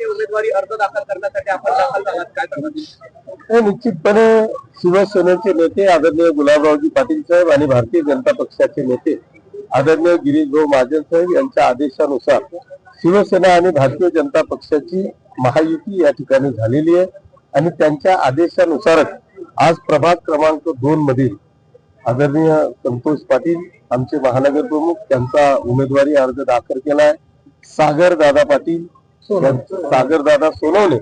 उमेदवारी अर्ज दाखल करण्यासाठी आपण दाखल झालात. काय करणार? निश्चितपणे शिवसेनेचे नेते आदरणीय गुलाबरावजी पाटील साहेब आणि भारतीय जनता पक्षाचे नेते आदरणीय गिरीश भाऊ महाजन साहेब यांच्या आदेशानुसार शिवसेना आणि भारतीय जनता पक्षाची महायुती या ठिकाणी झालेली आहे. आणि त्यांच्या आदेशानुसारच आज प्रभाग क्रमांक दोन मधील आदरणीय संतोष पाटील आमचे महानगर प्रमुख त्यांचा उमेदवारी अर्ज दाखल केला आहे सागर दादा पाटील हो सागर दादा सोनवणे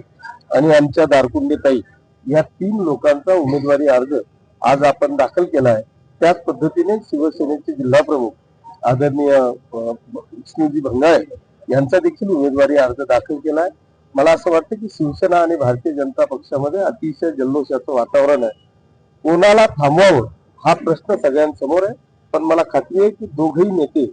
आणि आमच्या दारकुंडे ताई या तीन लोकांचा उमेदवारी अर्ज आज आपण दाखल केला आहे. त्याच पद्धतीने शिवसेनेचे जिल्हा प्रमुख आदरणीय विष्णुजी विष्णूजी भंगाळे यांचा देखील उमेदवारी अर्ज दाखल केला आहे. मला असं वाटतं की शिवसेना आणि भारतीय जनता पक्षामध्ये अतिशय जल्लोषाचं वातावरण आहे. कोणाला थांबवावं हा प्रश्न सगळ्यांसमोर आहे. पण मला खात्री आहे की दोघही नेते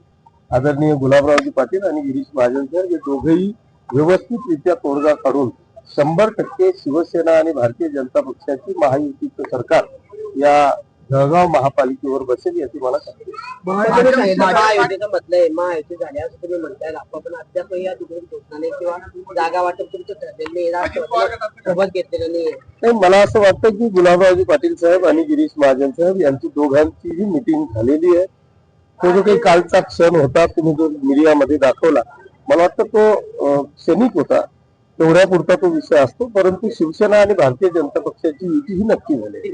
आदरणीय गुलाबरावजी पाटील आणि गिरीश महाजन साहेब हे दोघेही व्यवस्थितरित्या तोडगा काढून शंभर टक्के शिवसेना आणि भारतीय जनता पक्षाची महायुतीचं सरकार या जळगाव महापालिकेवर बसेल याची मला खात्री आहे. महायुतीचं म्हटलंय महायुती झाली असं तुम्ही म्हणताय आपण पण अद्यापही या तिकडून घोषणा नाही किंवा जागा वाटप तुमचं ठरलेलं नाही राष्ट्रवादीला सोबत घेतलेलं नाही नाही, मला असं वाटतं की गुलाबरावजी पाटील साहेब आणि गिरीश महाजन साहेब यांची दोघांचीही मिटिंग झालेली आहे तो जो काही कालचा क्षण होता तुम्ही जो मीडियामध्ये दाखवला मला वाटतं तो क्षणिक होता. तेवढ्या पुरता तो विषय असतो परंतु शिवसेना आणि भारतीय जनता पक्षाची युती ही नक्की झाली.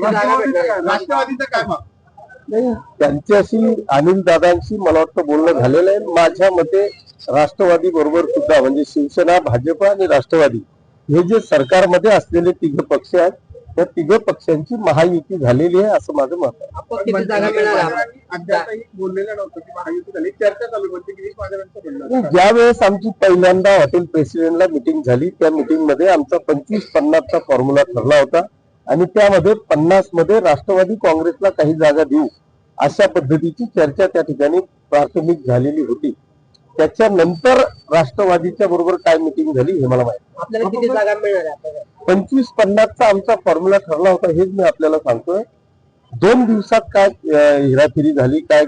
नाही त्यांच्याशी अनिल दादांशी मला वाटतं बोलणं झालेलं आहे. माझ्या मते राष्ट्रवादी बरोबर सुद्धा म्हणजे शिवसेना भाजप आणि राष्ट्रवादी हे जे सरकारमध्ये असलेले तिघ पक्ष आहेत त्या तिघ पक्षांची महायुती झालेली आहे असं माझं मत आहे. ज्या वेळेस आमची पहिल्यांदा हॉटेल प्रेसिडेंटला मिटिंग झाली त्या मिटिंगमध्ये आमचा पंचवीस पन्नासचा फॉर्म्युला ठरला होता. आणि त्यामध्ये पन्नासमध्ये राष्ट्रवादी काँग्रेसला काही जागा देऊ अशा पद्धतीची चर्चा त्या ठिकाणी प्राथमिक झालेली होती. त्याच्यानंतर राष्ट्रवादीच्या बरोबर काय मिटिंग झाली हे मला माहिती आपल्याला किती जागा मिळणार आहे पंचवीस पन्नासचा आमचा फॉर्म्युला ठरला होता हेच मी आपल्याला सांगतोय. दोन दिवसात काय हेराफेरी झाली काय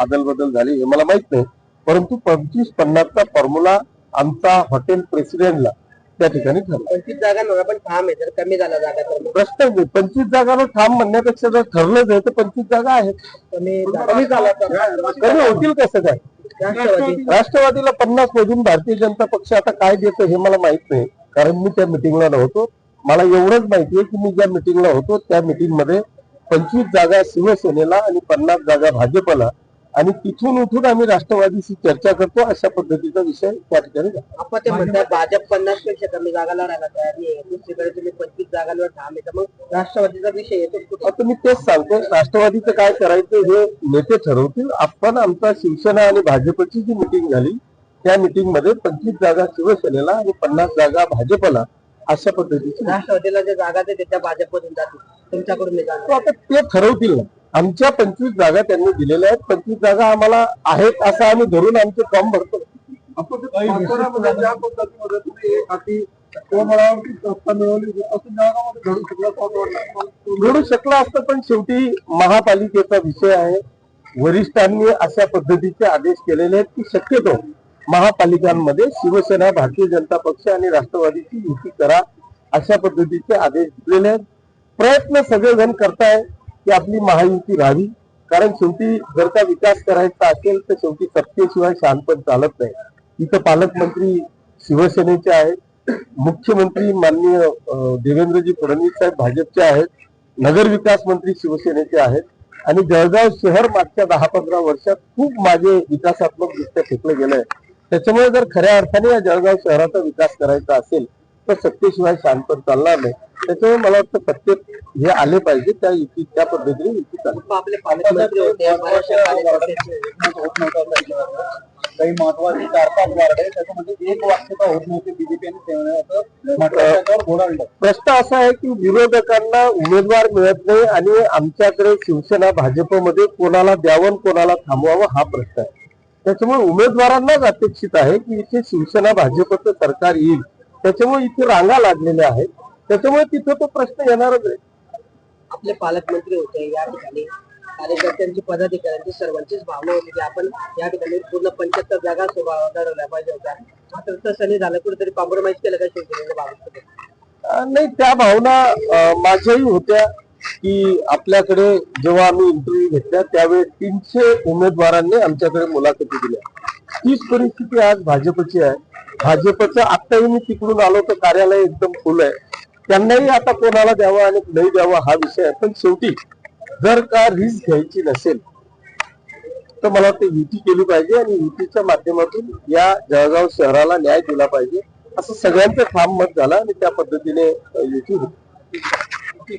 आदल बदल झाली हे मला माहीत नाही. परंतु पंचवीस पन्नासचा फॉर्म्युला आमचा हॉटेल प्रेसिडेंटला त्या ठिकाणी ठरला. पंचवीस जागा नव्हे पण ठाम आहे जर कमी झाला जागा तर मग. प्रश्न नाही. पंचवीस जागावर ठाम म्हणण्यापेक्षा जर ठरलंच आहे तर पंचवीस जागा आहेत. कमी झाला तर कमी होतील कसं काय? राष्ट्रवादीला पन्नास मधून भारतीय जनता पक्ष आता काय देतो हे मला माहीत नाही. कारण मी त्या मिटिंगला नव्हतो. मला एवढंच माहिती आहे की मी ज्या मिटिंगला होतो त्या मिटिंगमध्ये पंचवीस जागा शिवसेनेला आणि पन्नास जागा भाजपला आणि तिथून उठून आम्ही राष्ट्रवादीशी चर्चा करतो अशा पद्धतीचा विषय त्या ठिकाणी. आपण ते म्हणतात भाजप पन्नासपेक्षा कमी जागा लढायला तयार नाही दुसरीकडे तुम्ही पंचवीस जागांवर ठाम तर मग राष्ट्रवादीचा विषय येतो आता मी तेच सांगतो राष्ट्रवादीचं काय करायचं हे नेते ठरवतील. आपण आमचा शिवसेना आणि भाजपची जी मिटिंग झाली त्या मिटिंगमध्ये पंचवीस जागा शिवसेनेला आणि पन्नास जागा भाजपला अशा पद्धतीची राष्ट्रवादीला ज्या जागा ते त्या भाजपमधून जातील. तुमच्याकडून ते ठरवतील ना. आमच्या पंचवीस जागा त्यांनी दिलेल्या आहेत. पंचवीस जागा आम्हाला आहेत असं आम्ही धरून आमचे फॉर्म भरतो. घडू शकलं असतं पण शेवटी महापालिकेचा विषय आहे. वरिष्ठांनी अशा प्रपद्धतीचे आदेश केलेले आहेत की शक्यतो महापालिकांमध्ये शिवसेना भारतीय जनता पक्ष आणि राष्ट्रवादीची युती करा अशा पद्धतीचे आदेश दिलेले आहेत. प्रयत्न सगळेजण करताय की आपली महायुती राहावी कारण शेवटी जर का विकास करायचा असेल तर शेवटी सत्तेशिवाय शानपण चालत नाही. इथं पालकमंत्री शिवसेनेचे आहेत. मुख्यमंत्री माननीय देवेंद्रजी फडणवीस साहेब भाजपचे आहेत. नगर विकास मंत्री शिवसेनेचे आहेत. आणि जळगाव शहर मागच्या दहा पंधरा वर्षात खूप मागे विकासात्मक दृष्ट्या फेकलं गेलंय. त्याच्यामुळे जर खऱ्या अर्थाने या जळगाव शहराचा विकास करायचा असेल तर सत्तेशिवाय शानपण चालणार नाही. त्याच्यामुळे मला वाटतं सत्तेत हे आले पाहिजे त्या युती त्या पद्धतीने युती काही महत्वाची चार पाच वार्ड आहे त्याच्यामध्ये एक वाक्यता होत नव्हती बीजेपी आणि सेनेचं म्हटलं त्याच्यावर घोडाळलं प्रश्न असा आहे की विरोधकांना उमेदवार मिळत नाही आणि आमच्याकडे शिवसेना भाजपमध्ये कोणाला द्यावं कोणाला थांबवावं हा प्रश्न आहे. त्याच्यामुळे उमेदवारांनाच अपेक्षित आहे की इथे शिवसेना भाजपचं सरकार येईल. त्याच्यामुळे इथे रांगा लागलेल्या आहेत. त्याच्यामुळे तिथे तो प्रश्न येणारच आहे. आपले पालकमंत्री होते या ठिकाणी कार्यकर्त्यांची पदाधिकाऱ्यांची सर्वांचीच भावना होती की आपण या ठिकाणी पूर्ण पंच्याहत्तर जागा लढवल्या पाहिजे होत्या. मात्र तसं नाही झालं कुठेतरी कॉम्प्रोमाइज केलं का शिवसेनेच्या नाही त्या भावना माझ्याही होत्या की आपल्याकडे जेव्हा आम्ही इंटरव्ह्यू घेतल्या त्यावेळी तीनशे उमेदवारांनी आमच्याकडे मुलाखती दिल्या. तीच परिस्थिती आज भाजपची आहे. भाजपचं आत्ताही मी तिकडून आलो तर कार्यालय एकदम फुल आहे. त्यांनाही आता कोणाला द्यावा आणि नाही द्यावा हा विषय आहे. पण शेवटी जर का रिस्क घ्यायची नसेल तर मला वाटतं युती केली पाहिजे आणि युतीच्या माध्यमातून या जळगाव शहराला न्याय दिला पाहिजे. असं सगळ्यांचं ठाम मत झालं आणि त्या पद्धतीने युती होती.